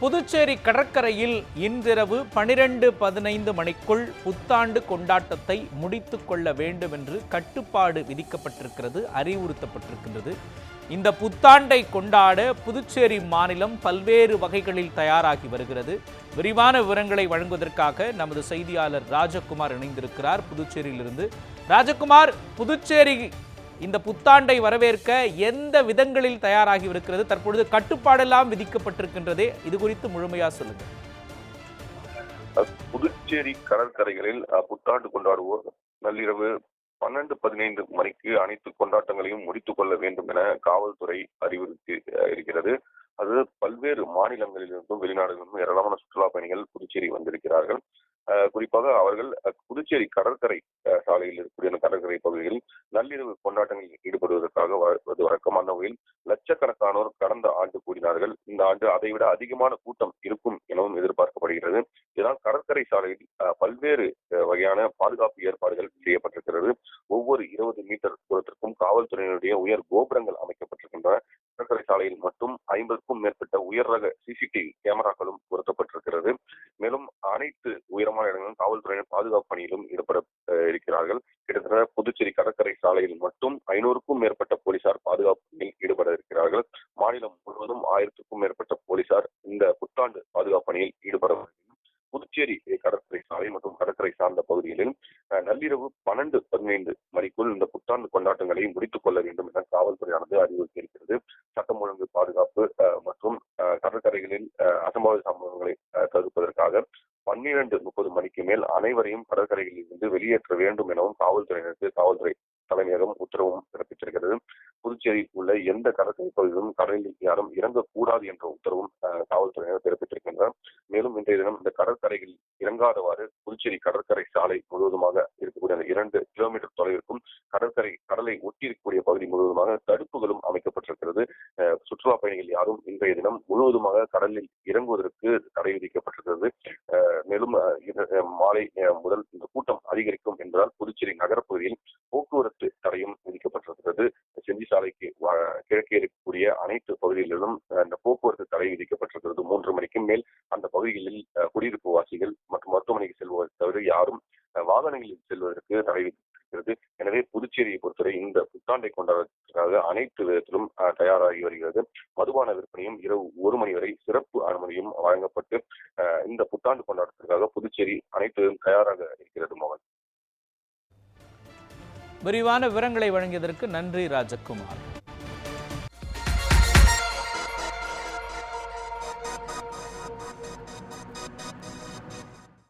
புதுச்சேரி கடற்கரையில் இன்றிரவு பனிரெண்டு பதினைந்து மணிக்குள் புத்தாண்டு கொண்டாட்டத்தை முடித்து கொள்ள வேண்டும் என்று கட்டுப்பாடு விதிக்கப்பட்டிருக்கிறது அறிவுறுத்தப்பட்டிருக்கின்றது. இந்த புத்தாண்டை கொண்டாட புதுச்சேரி மாநிலம் பல்வேறு வகைகளில் தயாராகி வருகிறது. விரிவான விவரங்களை வழங்குவதற்காக நமது செய்தியாளர் ராஜகுமார் இணைந்திருக்கிறார். புதுச்சேரியிலிருந்து. ராஜகுமார் புதுச்சேரி இந்த புத்தாண்டை வரவேற்க எந்த விதங்களில் தயாராகி இருக்கிறது தற்பொழுது கட்டுப்பாடெல்லாம் விதிக்கப்பட்டிருக்கின்றதே. இது குறித்து முழுமையா சொல்லுங்க. புதுச்சேரி கடற்கரைகளில் புத்தாண்டு கொண்டாடுவோர் நள்ளிரவு பன்னெண்டு பதினைந்து மணிக்கு அனைத்து கொண்டாட்டங்களையும் முடித்துக் கொள்ள வேண்டும் என காவல்துறை அறிவுறுத்தி இருக்கிறது. அது பல்வேறு மாநிலங்களிலிருந்தும் வெளிநாடுகளிலிருந்தும் ஏராளமான சுற்றுலா பயணிகள் புதுச்சேரி வந்திருக்கிறார்கள். குறிப்பாக அவர்கள் புதுச்சேரி கடற்கரை சாலையில் இருக்கக்கூடிய அந்த கடற்கரை பகுதிகளில் நள்ளிரவு கொண்டாட்டங்களில் ஈடுபடுவதற்காக வருவது வழக்கம். அந்த வகையில் லட்சக்கணக்கானோர் கடந்த ஆண்டு கூடினார்கள். இந்த ஆண்டு அதைவிட அதிகமான கூட்டம் இருக்கும் எனவும் எதிர்பார்க்கப்படுகிறது. இதனால் கடற்கரை சாலையில் பல்வேறு வகையான பாதுகாப்பு ஏற்பாடுகள் செய்யப்பட்டிருக்கிறது. ஒவ்வொரு இருபது மீட்டர் தூரத்திற்கும் காவல்துறையினுடைய உயர் கோபுரங்கள் அமைக்கப்பட்டிருக்கின்றன. கடற்கரை மட்டும் ஐம்பதுக்கும் மேற்பட்ட உயர் ரக சிசிடிவி கேமராக்களும் பொருத்தப்பட்டிருக்கிறது. மேலும் அனைத்து உயரமான இடங்களும் காவல்துறையினர் பாதுகாப்பு பணியிலும் ஈடுபட இருக்கிறார்கள். கிட்டத்தட்ட புதுச்சேரி கடற்கரை சாலையில் மட்டும் ஐநூறுக்கும் மேற்பட்ட போலீசார் பாதுகாப்பு பணியில் ஈடுபட இருக்கிறார்கள். மாநிலம் முழுவதும் ஆயிரத்துக்கும் மேற்பட்ட போலீசார் இந்த புத்தாண்டு பாதுகாப்பு பணியில் ஈடுபட புதுச்சேரி கடற்கரை சாலை மற்றும் கடற்கரை சார்ந்த பகுதிகளில் நள்ளிரவு பன்னெண்டு பதினைந்து மணிக்குள் இந்த புத்தாண்டு கொண்டாட்டங்களை முடித்துக் கொள்ள வேண்டும் என காவல்துறையானது அறிவுறுத்தியிருக்கிறது. சட்டம் பாதுகாப்பு மற்றும் கடற்கரைகளில் அசம்பாவித சம்பவங்களை தடுப்பதற்காக பன்னிரண்டு முப்பது மணிக்கு மேல் அனைவரையும் கடற்கரைகளில் இருந்து வெளியேற்ற வேண்டும் எனவும் காவல்துறையினருக்கு காவல்துறை தலைமையகம் உத்தரவும் பிறப்பித்திருக்கிறது. புதுச்சேரியில் உள்ள எந்த கடற்கரை பகுதியிலும் கடலில் யாரும் இறங்கக்கூடாது என்ற உத்தரவும் அஹ், காவல்துறையினர் பிறப்பித்திருக்கின்றனர். மேலும் இன்றைய தினம் இந்த கடற்கரையில் இறங்காதவாறு புதுச்சேரி கடற்கரை சாலை முழுவதுமாக இருக்கக்கூடிய அந்த இரண்டு கிலோமீட்டர் தொலைவிற்கும் கடற்கரை கடலை ஒட்டி இருக்கக்கூடிய பகுதி முழுவதுமாக தடுப்புகளும் அமைக்கப்பட்டிருக்கிறது. சுற்றுலா பயணிகள் யாரும் இன்றைய தினம் முழுவதுமாக கடலில் இறங்குவதற்கு தடை விதிக்கப்பட்டிருக்கிறது. மேலும் மாலை முதல் இந்த கூட்டம் அதிகரிக்கும் என்பதால் புதுச்சேரி நகரப்பகுதியில் போக்குவரத்து தடையும் விதிக்கப்பட்டிருக்கிறது. செஞ்சி சாலைக்கு கிழக்கே இருக்கக்கூடிய அனைத்து பகுதிகளிலும் இந்த போக்குவரத்து தடை விதிக்கப்பட்டிருக்கிறது. மூன்று மணிக்கு மேல் அந்த பகுதிகளில் குடியிருப்பு வாசிகள் மற்றும் மருத்துவமனைக்கு செல்வதை தவிர யாரும் வாகனங்களில் செல்வதற்கு தடை விதித்திருக்கிறது. எனவே புதுச்சேரியை பொறுத்தவரை இந்த புத்தாண்டை கொண்டாடுவதற்காக அனைத்து விதத்திலும் தயாராகி வருகிறது. மதுபான விற்பனையும் இரவு ஒரு மணி வரை சிறப்பு அனுமதியும் வழங்கப்பட்டு அஹ், இந்த புத்தாண்டு கொண்டாட்டத்திற்காக புதுச்சேரி அனைத்து தயாராக இருக்கிறது மோகன் விரிவான விவரங்களை வழங்கியதற்கு நன்றி ராஜகுமார்.